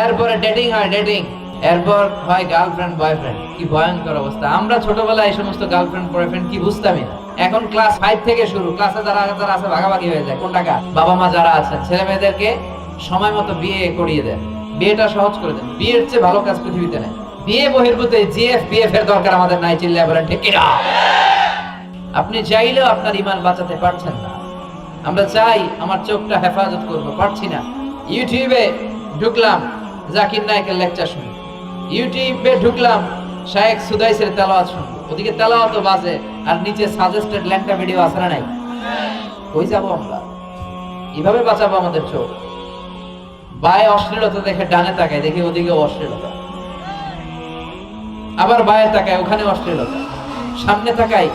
এরপরে ডেটিং হয় ডেটিং এরপর হয় গার্লফ্রেন্ড বয়ফ্রেন্ড কি ভয়ঙ্কর অবস্থা। আমরা ছোটবেলায় এই সমস্ত গার্লফ্রেন্ড বয়ফ্রেন্ড কি বুঝতামই না। এখন ক্লাস ফাইভ থেকে শুরু। ক্লাসে যারা যারা আছে, ভাগাভাগি হয়ে যায়। কোন টাকা বাবা মা যারা আছেন, ছেলে মেয়েদেরকে সময় মতো বিয়ে করিয়ে দেন। বিয়েটা সহজ করে দেন। বিয়ের চেয়ে ভালো কাজ পৃথিবীতে নেই। বিয়ে বহির্ভূত জিএফ বিএফ এর দরকার আমাদের নাই চিল্লা বলেন ঠিক? আপনি চাইলেও আপনার ইমান বাঁচাতে পারছেন না। আমরা চাই, আমার চোখটা হেফাজত করব। পারছি না। ইউটিউবে ঢুকলাম। জাকির নায়কের লেকচার শুনি। ইউটিউবে ঢুকলাম, শায়েখ সুদাইসের তেলাওয়াত শুনব ওদিকে তেলাওয়াতও বাজে, আর নিচে সাজেস্টেড ল্যাংটা ভিডিও আছে না নাই? কই যাব আমরা? কীভাবে বাঁচাবো আমাদের চোখ? বায়ে অশ্লীলতা দেখে ডানে তাকায়, দেখি ওদিকে অশ্লীলতা। আবার বায়ে তাকায়, ওখানে অশ্লীলতা। সামনে তাকাই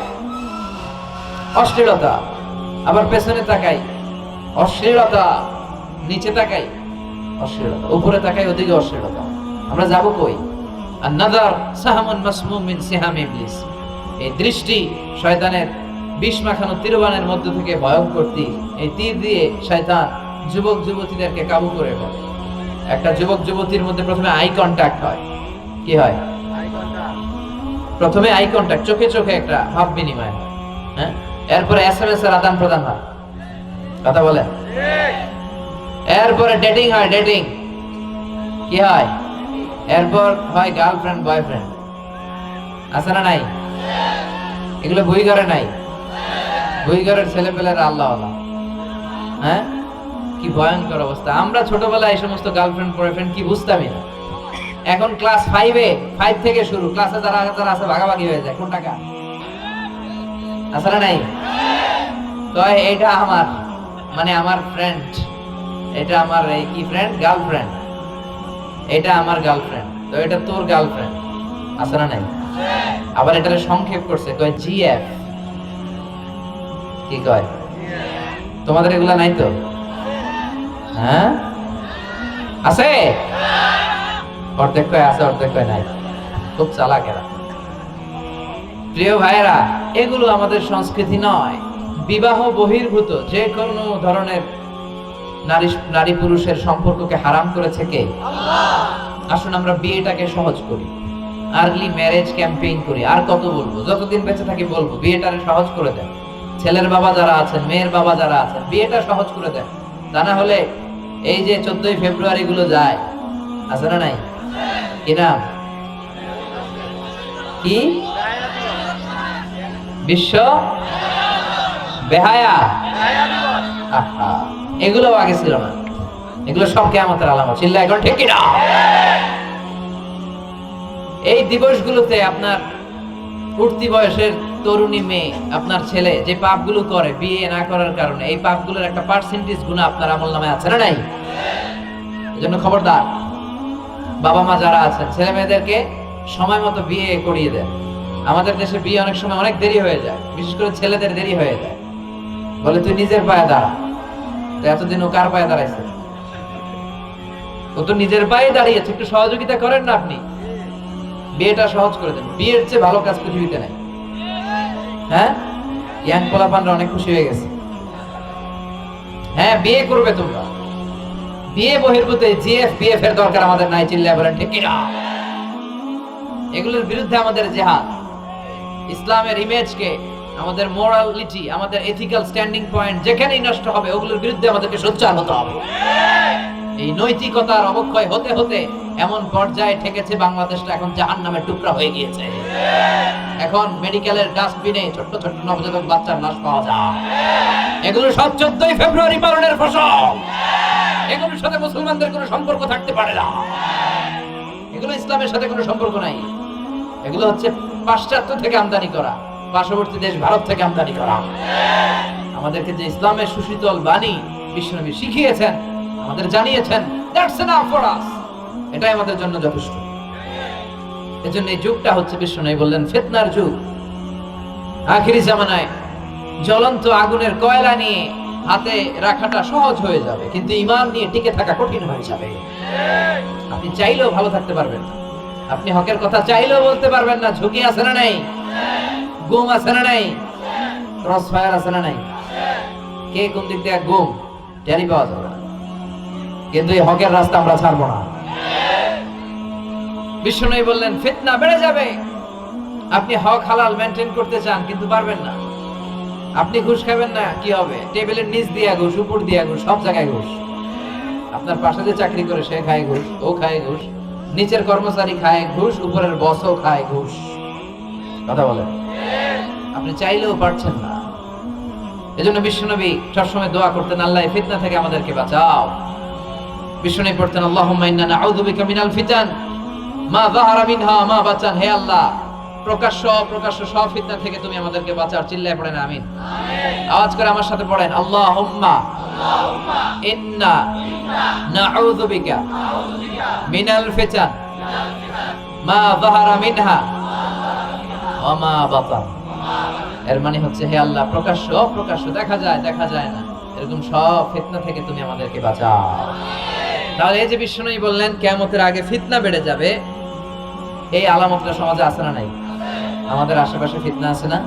অশ্লীলতা। আবার পেছনে তাকাই অশ্লীলতা। নিচে তাকাই অশ্লীলতা উপরে তাকাই ওদিকে অশ্লীলতা। আমরা যাব কই? আর নাদার সাহামুন মাসমুম মিন সিহাম ইবলিস। এই দৃষ্টি শয়তানের বিষ মাখানো তীরবানের মধ্য থেকে ভয়ঙ্কর তীর। এই তীর দিয়ে শয়তান যুবক যুবতীদেরকে কাবু করে ফেলে একটা যুবক যুবতীর মধ্যে প্রথমে আই কন্ট্যাক্ট হয়। কি হয়? প্রথমে আই কন্ট্যাক্ট চোখে চোখে একটা ভাব বিনিময় হয়। হ্যাঁ? এরপরে এস এম এস এর আদান প্রদান হয়। কথা বলে এরপরে ডেটিং হয় ডেটিং কি হয়? এরপর হয় গার্লফ্রেন্ড বয়ফ্রেন্ড আছে না নাই? এগুলো বই ঘরে নাই? বই ঘরের ছেলে পেলেরা আল্লাহ আল্লাহ হ্যাঁ? কি ভয়ঙ্কর অবস্থা। আমরা ছোটবেলায় এই সমস্ত গার্লফ্রেন্ড বয়ফ্রেন্ড কি বুঝতামই না। এখন ক্লাস ফাইভে ফাইভ থেকে শুরু। ক্লাসে যারা যারা আছে ভাগাভাগি হয়ে যায়। কোন টাকা আছে না নাই? তো এটা আমার মানে আমার ফ্রেন্ড এটা আমার এই কি ফ্রেন্ড গার্লফ্রেন্ড এটা আমার গার্লফ্রেন্ড তো এটা তোর গার্লফ্রেন্ড আছে না নাই? আবার এটারে সংক্ষেপ করছে, কয় জিএফ কি কয়? তোমাদের এগুলা নাই তো? হ্যাঁ? আছে? অর্ধেক কয় আছে, অর্ধেক কয় নাই। খুব চালাক এরা। প্রিয় ভাইয়েরা, এগুলো আমাদের সংস্কৃতি নয়। বিবাহ বহির্ভূত যে কোনো ধরনের নারী নারী পুরুষের সম্পর্ককে হারাম করেছে কে? আসুন আমরা বিয়েটাকে সহজ করি। আর্লি ম্যারেজ ক্যাম্পেইন করি। আর কত বলব? যতদিন বেঁচে থাকি বলব বিয়েটারে সহজ করে দেন। ছেলের বাবা যারা আছেন মেয়ের বাবা যারা আছেন বিয়েটা সহজ করে দেন। তা না হলে এই যে চোদ্দই ফেব্রুয়ারি গুলো যায় আছে না নাই? কি নাম? কি? বিশ্ব? বেহায়া? আহা, এগুলো আগে ছিল না। এগুলো সব কেমতের আলামত। চিল্লা এখন ঠিক না এই দিবসগুলোতে আপনার উঠতি বয়সের তরুণী মেয়ে, আপনার ছেলে, যে পাপগুলো করে, বিয়ে না করার কারণে, এই পাপগুলোর একটা পার্সেন্টেজ গুণ আপনার আমল নামে আছে না নাই? এজন্য খবরদার বাবা মা যারা আছেন, ছেলে মেয়েদেরকে সময় মতো বিয়ে করিয়ে দেন। আমাদের দেশে বিয়ে অনেক সময় অনেক দেরি হয়ে যায়। বিশেষ করে ছেলেদের দেরি হয়ে যায়। বলে, তুই নিজের পায়ে দাঁড়া। এতদিন ও কার পায়ে দাঁড়াইছে? ও তো নিজের পায়ে দাঁড়িয়েছে, একটু সহযোগিতা করেন না আপনি। বিয়েটা সহজ করে দেন। বিয়ের চেয়ে ভালো কাজ পৃথিবীতে নাই। হ্যাঁ? ইয়াং পোলাপানরা অনেক খুশি হয়ে গেছে। হ্যাঁ বিয়ে করবে তোমরা। বিয়ে বহির্ভূত জিএফ বিএফ এর দরকার আমাদের নাই চিল্লা বলেন ঠিক এগুলোর বিরুদ্ধে আমাদের জেহাদ। ইসলামের ইমেজকে আমাদের মোরালিটি আমাদের এথিক্যাল স্ট্যান্ডিং পয়েন্ট যেখানেই নষ্ট হবে, ওগুলোর বিরুদ্ধে আমাদেরকে সোচ্চার হতে হবে। এই নৈতিকতার অবক্ষয় হতে হতে এমন পর্যায়ে ঠেকেছে বাংলাদেশটা, এখন জাহান নামের টুকরা হয়ে গিয়েছে। এখন মেডিকেলের ডাস্টবিনে ছোট্ট ছোট্ট নবজাতক বাচ্চার লাশ পাওয়া যায়। এগুলো সব চোদ্দই ফেব্রুয়ারি পালনের ফসল। এগুলোর সাথে মুসলমানদের কোনো সম্পর্ক থাকতে পারে না। এগুলো ইসলামের সাথে কোনো সম্পর্ক নাই। এগুলো হচ্ছে পাশ্চাত্য থেকে আমদানি করা। পার্শ্ববর্তী দেশ ভারত থেকে আমদানি করা। আমাদেরকে যে ইসলামের সুশীতল বাণী বিশ্বনবী শিখিয়েছেন, আমাদের জানিয়েছেন দ্যাটস এনাফ ফর আস এটাই আমাদের জন্য যথেষ্ট। এজন্য এই যুগটা হচ্ছে বিশ্বনবী বললেন, ফিতনার যুগ। আখিরি জামানায় জ্বলন্ত আগুনের কয়লা নিয়ে হাতে রাখাটা সহজ হয়ে যাবে, কিন্তু ইমান নিয়ে টিকে থাকা কঠিন হয়ে যাবে। আপনি চাইলেও ভালো থাকতে পারবেন। আপনি হকের কথা চাইলেও বলতে পারবেন না, ঝুঁকি আছে না নাই। গুম আছে না নাই? ক্রস ফায়ার আছে না নাই? কে কোন দিক দিয়ে গুম টেরি পাওয়া যাবে কিন্তু এই হকের রাস্তা আমরা ছাড়বো না। বিষ্ণু বললেন, ফিতনা বেড়ে যাবে। আপনি হক হালাল মেনটেন করতে চান, কিন্তু পারবেন না। আপনি ঘুষ খাবেন না, কি হবে? টেবিলের নিচ দিয়া ঘুষ, উপর দিয়া ঘুষ, সব জায়গায় ঘুষ। আপনার পাশে যে চাকরি করে, সে খায় ঘুষ, ও খায় ঘুষ। নিচের কর্মচারী খায় ঘুষ, উপরের বসও খায় ঘুষ। কথা বলেন। আপনি চাইলেও পারছেন না। এজন্য বিশ্বনবী সবসময় দোয়া করতেন আল্লাহ ফিতনা থেকে আমাদেরকে বাঁচাও। বিশ্বনবী পড়তেন আল্লাহুম্মা ইন্না নাউযু বিকা মিনাল ফিতান। মা যাহারা মিনহা মা বাঁচান। হে আল্লাহ প্রকাশ্য প্রকাশ্য সব ফিতনা থেকে তুমি আমাদেরকে বাঁচাও। চিল্লায় পড়েন আমিন। আওয়াজ করে আমার সাথে পড়েন আল্লাহুম্মা ইন্না নাউযু বিকা মিনাল ফিতান। মা যাহারা মিনহা ওয়া মা বাতান। এর মানে হচ্ছে, হে আল্লাহ, প্রকাশ্য, অপ্রকাশ্য, দেখা যায় দেখা যায় না। এরকম সব ফিতনা থেকে তুমি আমাদেরকে বাঁচাও। তাহলে এই যে বিষ্ণুই বললেন, কেয়ামতের আগে ফিতনা বেড়ে যাবে, এই আলামতটা সমাজে আছে না নাই? আমাদের আশেপাশে ফিতনা আছে না?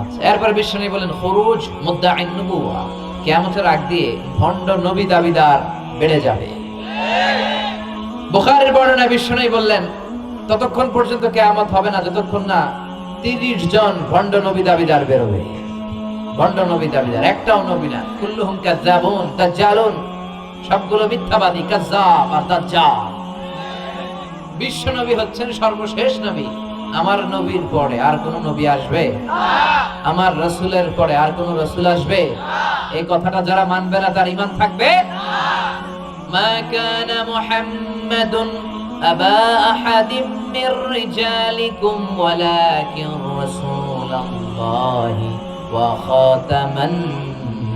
আচ্ছা এরপর বিষ্ণুই বলেন খরুজ মুদ্দা নবুয়া কেয়ামতের আগ দিয়ে ভণ্ড নবী দাবিদার বেড়ে যাবে। বুখারের বর্ণনা বিষ্ণুই বললেন, ততক্ষণ পর্যন্ত কেয়ামত হবে না, যতক্ষণ না তিরিশ জন ভণ্ড নবী দাবিদার বেরোবে। ভণ্ড নবী দাবিদার, একটাও নবী না। কুল্লুহুম কাজ্জাবুন, দাজ্জালুন। সবগুলো মিথ্যাবাদী, কাজ্জাব আর তার যা বিশ্ব নবী হচ্ছেন সর্বশেষ নবী। আমার নবীর পরে আর কোন নবী আসবে? আমার রসুলের পরে আর কোন রসুল আসবে? এই কথাটা যারা মানবে না, তার ইমান থাকবে? মা কানা মুহাম্মাদুন أبا أحد من رجالكم ولكن رسول الله وخاتم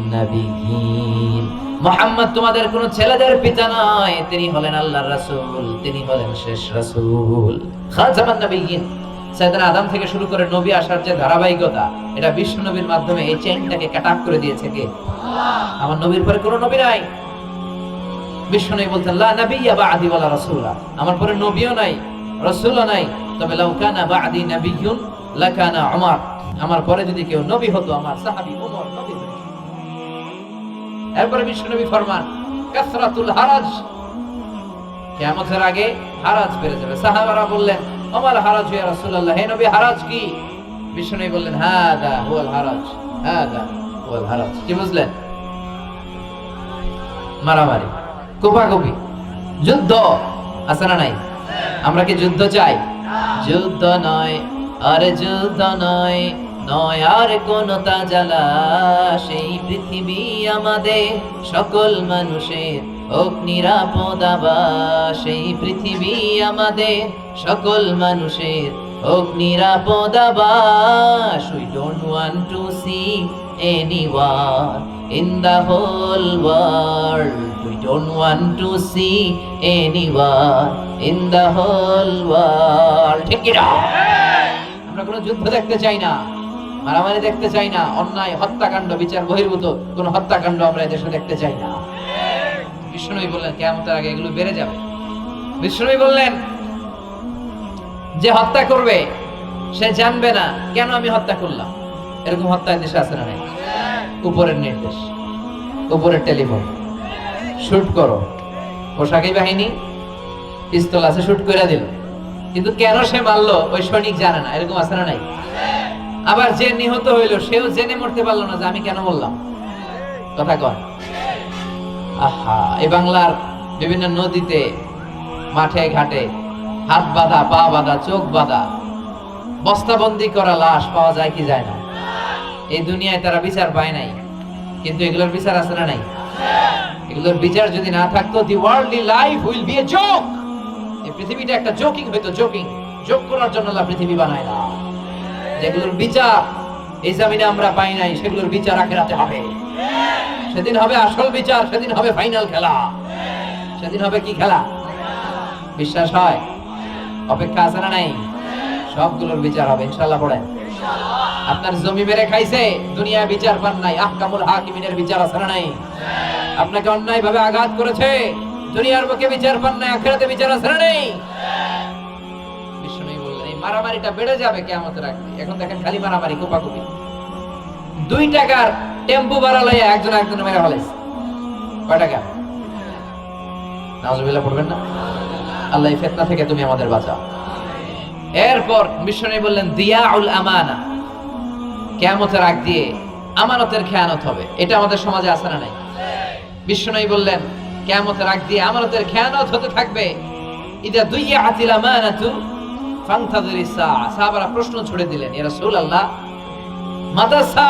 النبيين মোহাম্মদ তোমাদের কোন ছেলেদের পিতা নয় তিনি হলেন আল্লাহর রাসূল তিনি হলেন শেষ রাসূল খাতামান নবিয়িন সাইয়েদনা আদম থেকে শুরু করে নবী আসার যে ধারাবাহিকতা এটা বিশ্ব নবীর মাধ্যমে এই চেইনটাকে কাট আপ করে দিয়েছে কে আমার নবীর পরে কোনো নবী নাই আমার পরে নবীও নাই, রাসূলও নাই। তবে বা'দি নাবিয়্যুন লাকানা উমর। আমার পরে যদি কেউ নবী হতো, আমার সাহাবী নবী ফরমান, কাসরাতুল হারাজ। আগে হারাজ বেড়ে যাবে। সাহাবারা বললেন ওমর হারাজ রাসূলুল্লাহ, হে নবী, হারাজ কি? বিষ্ণু নবী বললেন, হাদা হুয়াল হারাজ, হাদা হুয়াল হারাজ। কি বুঝলেন? মারামারি। কোপাকুপি। যুদ্ধ, আছে না নাই? আমরা কি যুদ্ধ চাই? যুদ্ধ নয়, আরে যুদ্ধ নয় নয় আর কোন তাজালা। সেই পৃথিবী আমাদের সকল মানুষের হোক নিরাপদ আবাস সেই পৃথিবী আমাদের সকল মানুষের হোক নিরাপদ আবাস we don't want to see anyone in the whole world. Don't want to see anyone in the whole world. ঠিক কি না? আমরা কোনো যুদ্ধ দেখতে চাই না, মারামারি দেখতে চাই না, অন্যায়, হত্যাকাণ্ড, বিচার বহির্ভূত, কোন হত্যাকাণ্ড আমরা এদেশে দেখতে চাই না। বিষ্ণুই বললেন কেমতের আগে এগুলো বেড়ে যাবে। বিষ্ণুই বললেন, যে হত্যা করবে, সে জানবে না কেন আমি হত্যা করলাম। এরকম হত্যা দেশে আছে না উপরের নির্দেশ, উপরের টেলিফোন। শুট করো। পোশাকি বাহিনী পিস্তল আছে, শুট করে দিল। কিন্তু কেন সে মারলো, ওই সৈনিক জানে না, এরকম আছে না নাই? আবার যে নিহত হইল, সেও জেনে মরতে পারল না যে আমি কেন বললাম কথা কন। আহা, এই বাংলার বিভিন্ন নদীতে, মাঠে, ঘাটে হাত বাঁধা, পা বাঁধা, চোখ বাঁধা, বস্তাবন্দি করা লাশ পাওয়া যায় কি যায় না? এই দুনিয়ায় তারা বিচার পায় নাই, কিন্তু এগুলোর বিচার আছে না নাই? এগুলোর বিচার যদি না থাকতো the worldly life will be a joke এই পৃথিবীটা একটা জোকিং হইতো জোকিং জোক করার জন্য আল্লাহ পৃথিবী বানায় না। যেগুলোর বিচার এই জামিনে আমরা পাই নাই, সেগুলোর বিচার আখেরাতে হবে। সেদিন হবে আসল বিচার, সেদিন হবে ফাইনাল খেলা। সেদিন হবে কি খেলা? বিশ্বাস হয়? অপেক্ষা আছে না নাই? সবগুলোর বিচার হবে ইনশাল্লাহ পড়েন। আপনার জমি মেরে খাইছে দুনিয়া বিচার পান নাই, আহকামুল হাকিমিনের বিচার আছে না নাই? আপনাকে অন্যায় ভাবে আঘাত করেছে। দুনিয়ার বুকে বিচার পান নাই, আখেরাতে বিচার না নাই? মারামারিটা বেড়ে যাবে কেয়ামতের আগে এখন দেখেন খালি মারামারি, কোপাকুপি। দুই টাকার টেম্পু ভাড়া লইয়া একজন একজন মেরে ফেলেছে। কয় টাকা? নাউজুবিল্লাহ, পড়বেন না? আল্লাহ ফেতনা থেকে তুমি আমাদের বাঁচাও। এরপর মিশনে বললেন, দিয়াউল আমানা। কেয়ামতের আগ দিয়ে আমানতের খেয়ানত হবে। এটা আমাদের সমাজে আছে না নাই? বিশ্বনবী বললেন কেমতের আগ দিয়ে আমানতের খেয়ানত হতে থাকবে। ইদা দুইয়া আতিল আমানাতু সা সাহাবারা প্রশ্ন ছুড়ে দিলেন, ইয়া রাসূলুল্লাহ মাতা